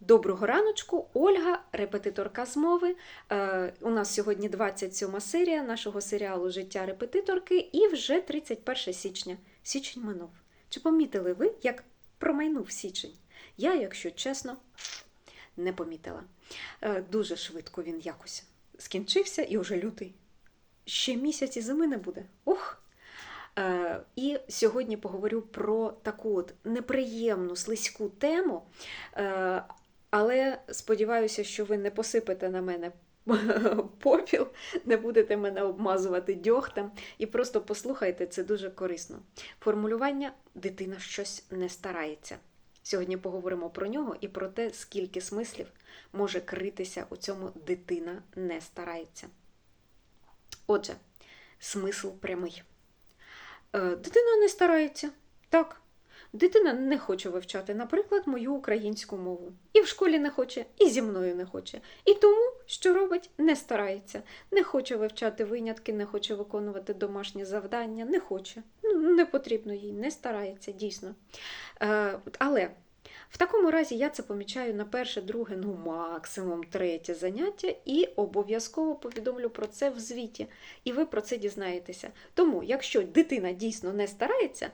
Доброго раночку, Ольга, репетиторка з мови. Е, у нас сьогодні 27 серія нашого серіалу Життя репетиторки і вже 31 січня. Січень минув. Чи помітили ви, як промайнув січень? Я, якщо чесно, не помітила. Е, дуже швидко він якось скінчився і вже лютий. Ще місяць і зими не буде. Ух! Е, І сьогодні поговорю про таку от неприємну слизьку тему. Е, Але сподіваюся, що ви не посипете на мене попіл, не будете мене обмазувати дьогтем і просто послухайте, це дуже корисно. Формулювання дитина щось не старається. Сьогодні поговоримо про нього і про те, скільки смислів може критися у цьому дитина не старається. Отже, смисл прямий. Е, Дитина не старається. Так. Дитина не хоче вивчати, наприклад, мою українську мову. І в школі не хоче, і зі мною не хоче. І тому, що робить, не старається. Не хоче вивчати винятки, не хоче виконувати домашні завдання, не хоче. Ну, не потрібно їй, не старається, дійсно. Е, але в такому разі я це помічаю на перше, друге, ну максимум третє заняття, і обов'язково повідомлю про це в звіті. І ви про це дізнаєтеся. Тому, якщо дитина дійсно не старається,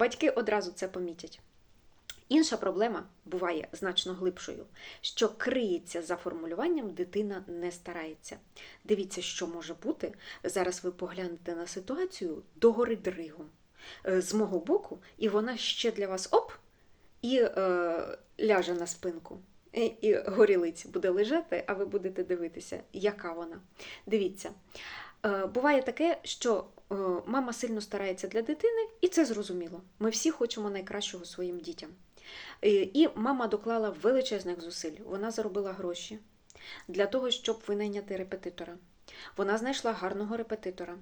батьки одразу це помітять. Інша проблема буває значно глибшою, що криється за формулюванням дитина не старається. Дивіться, що може бути. Зараз ви поглянете на ситуацію догори дригом е, з мого боку, і вона ще для вас оп, і е, ляже на спинку. І, і горілиць буде лежати, а ви будете дивитися, яка вона. Дивіться, буває таке, що е, мама сильно старається для дитини, і це зрозуміло. Ми всі хочемо найкращого своїм дітям. Е, І мама доклала величезних зусиль. Вона заробила гроші для того, щоб винайняти репетитора. Вона знайшла гарного репетитора.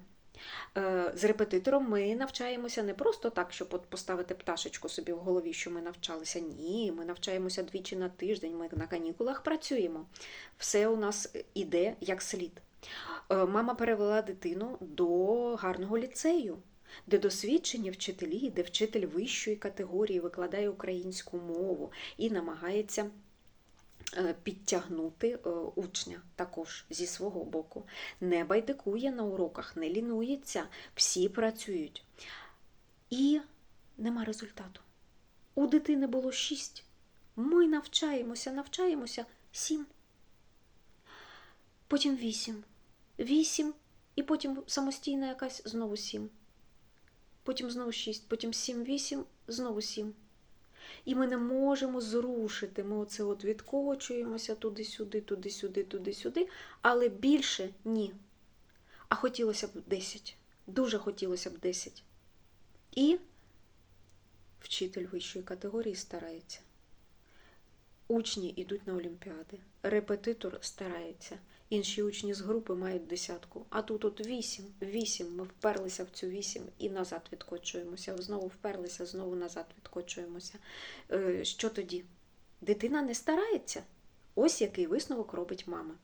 Е, З репетитором ми навчаємося не просто так, щоб от поставити пташечку собі в голові, що ми навчалися. Ні, ми навчаємося двічі на тиждень, ми на канікулах працюємо. Все у нас іде як слід. Е, Мама перевела дитину до гарного ліцею, де досвідчені вчителі, де вчитель вищої категорії викладає українську мову і намагається підтягнути е, учня також зі свого боку. Не байдикує на уроках, не лінується, всі працюють. І нема результату. У дитини було шість. Ми навчаємося, навчаємося сім. Потім вісім. Вісім, і потім самостійна якась знову сім. Потім знову шість, потім сім, вісім, знову сім. І ми не можемо зрушити. Ми оце от відкочуємося туди-сюди, туди-сюди, туди-сюди, але більше ні. А хотілося б 10. Дуже хотілося б 10. І вчитель вищої категорії старається. Учні йдуть на олімпіади, репетитор старається. Інші учні з групи мають десятку, а тут от вісім, вісім. Ми вперлися в цю вісім і назад відкочуємося. Знову вперлися, знову назад відкочуємося. Е, Що тоді? Дитина не старається. Ось який висновок робить мама.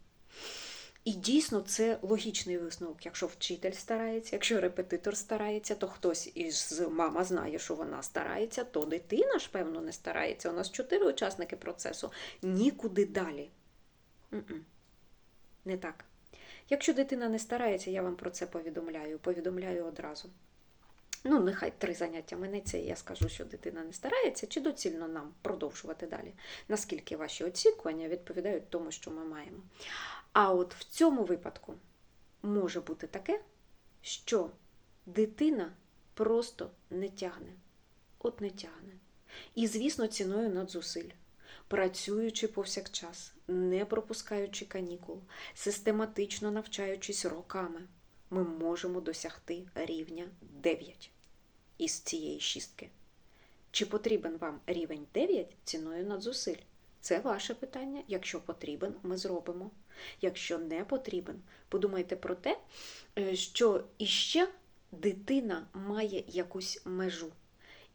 І дійсно це логічний висновок. Якщо вчитель старається, якщо репетитор старається, то хтось із мама знає, що вона старається, то дитина ж, певно, не старається. У нас чотири учасники процесу. Нікуди далі. Не так. Якщо дитина не старається, я вам про це повідомляю. Повідомляю одразу. Ну, нехай три заняття минеться, і я скажу, що дитина не старається, чи доцільно нам продовжувати далі. Наскільки ваші оцінювання відповідають тому, що ми маємо. А от в цьому випадку може бути таке, що дитина просто не тягне. От не тягне. І, звісно, ціною надзусиль. Працюючи повсякчас, не пропускаючи канікул, систематично навчаючись роками, ми можемо досягти рівня 9 із цієї шістки. Чи потрібен вам рівень 9 ціною надзусиль? Це ваше питання. Якщо потрібен, ми зробимо. Якщо не потрібен, подумайте про те, е, що іще дитина має якусь межу.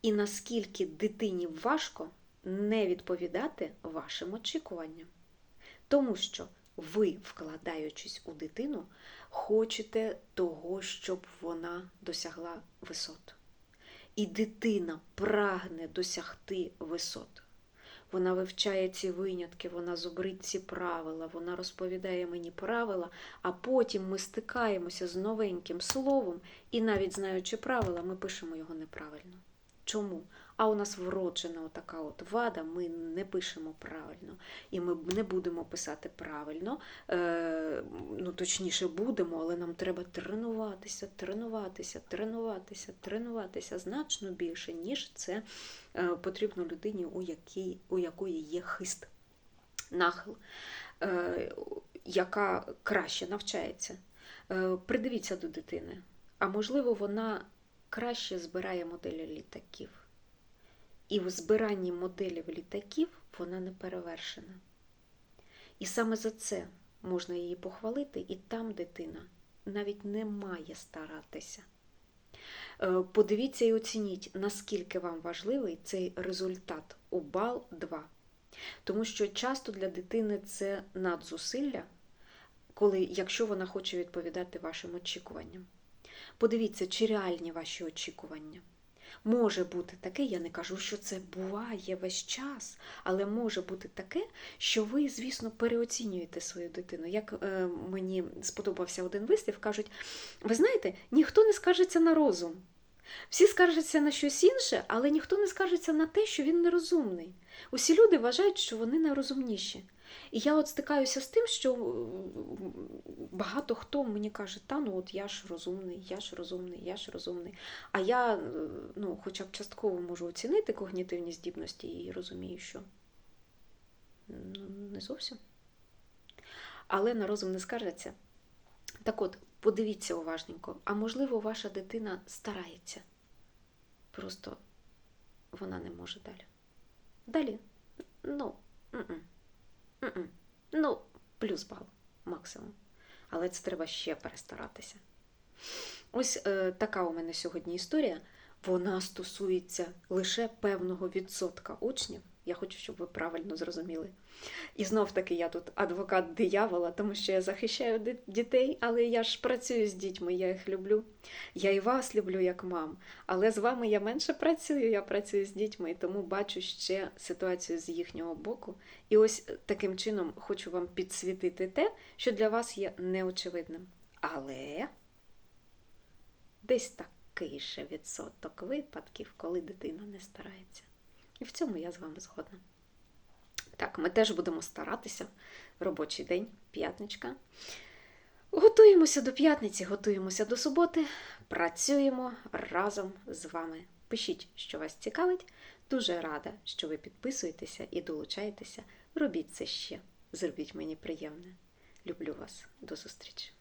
І наскільки дитині важко не відповідати вашим очікуванням. Тому що ви, вкладаючись у дитину, хочете того, щоб вона досягла висот. І дитина прагне досягти висот. вона вивчає ці винятки, вона зубрить ці правила, вона розповідає мені правила, а потім ми стикаємося з новеньким словом, і навіть знаючи правила, ми пишемо його неправильно. Чому? А у нас вроджена така от вада, ми не пишемо правильно, і ми не будемо писати правильно. Е, ну, точніше, будемо, але нам треба тренуватися, тренуватися, тренуватися, тренуватися значно більше, ніж це е, потрібно людині, у, якій, у якої є хист, нахил, е, яка краще навчається. Е, придивіться до дитини, а можливо, вона краще збирає моделі літаків. І в збиранні моделів літаків вона не перевершена. І саме за це можна її похвалити, і там дитина навіть не має старатися. Е, Подивіться і оцініть, наскільки вам важливий цей результат у бал 2. Тому що часто для дитини це надзусилля, коли, якщо вона хоче відповідати вашим очікуванням. Подивіться, чи реальні ваші очікування. Може бути таке, я не кажу, що це буває весь час, але може бути таке, що ви, звісно, переоцінюєте свою дитину. Як е, мені сподобався один вислів, кажуть: ви знаєте, ніхто не скаржиться на розум. Всі скаржаться на щось інше, але ніхто не скаржиться на те, що він нерозумний. Усі люди вважають, що вони найрозумніші. І я от стикаюся з тим, що е, багато хто мені каже, та ну от я ж розумний, я ж розумний, я ж розумний. А я е, ну, хоча б частково можу оцінити когнітивні здібності і розумію, що ну, не зовсім. Але на розум не скаржаться. Так от, подивіться уважненько, а можливо, ваша дитина старається. Просто вона не може далі. Далі, ну, м-м. М-м. Ну, плюс бал максимум. Але це треба ще перестаратися. Ось е, така у мене сьогодні історія. Вона стосується лише певного відсотка учнів. Я хочу, щоб ви правильно зрозуміли. І знов таки я тут адвокат диявола, тому що я захищаю дітей, але я ж працюю з дітьми, я їх люблю. Я і вас люблю як мам. Але з вами я менше працюю, я працюю з дітьми, і тому бачу ще ситуацію з їхнього боку. І ось таким чином хочу вам підсвітити те, що для вас є неочевидним. Але десь такий же відсоток випадків, коли дитина не старається. І в цьому я з вами згодна. Так, ми теж будемо старатися. Робочий день, п'ятничка. Готуємося до п'ятниці, готуємося до суботи, працюємо разом з вами. Пишіть, що вас цікавить. Дуже рада, що ви підписуєтеся і долучаєтеся. Робіть це ще. Зробіть мені приємне. Люблю вас. До зустрічі!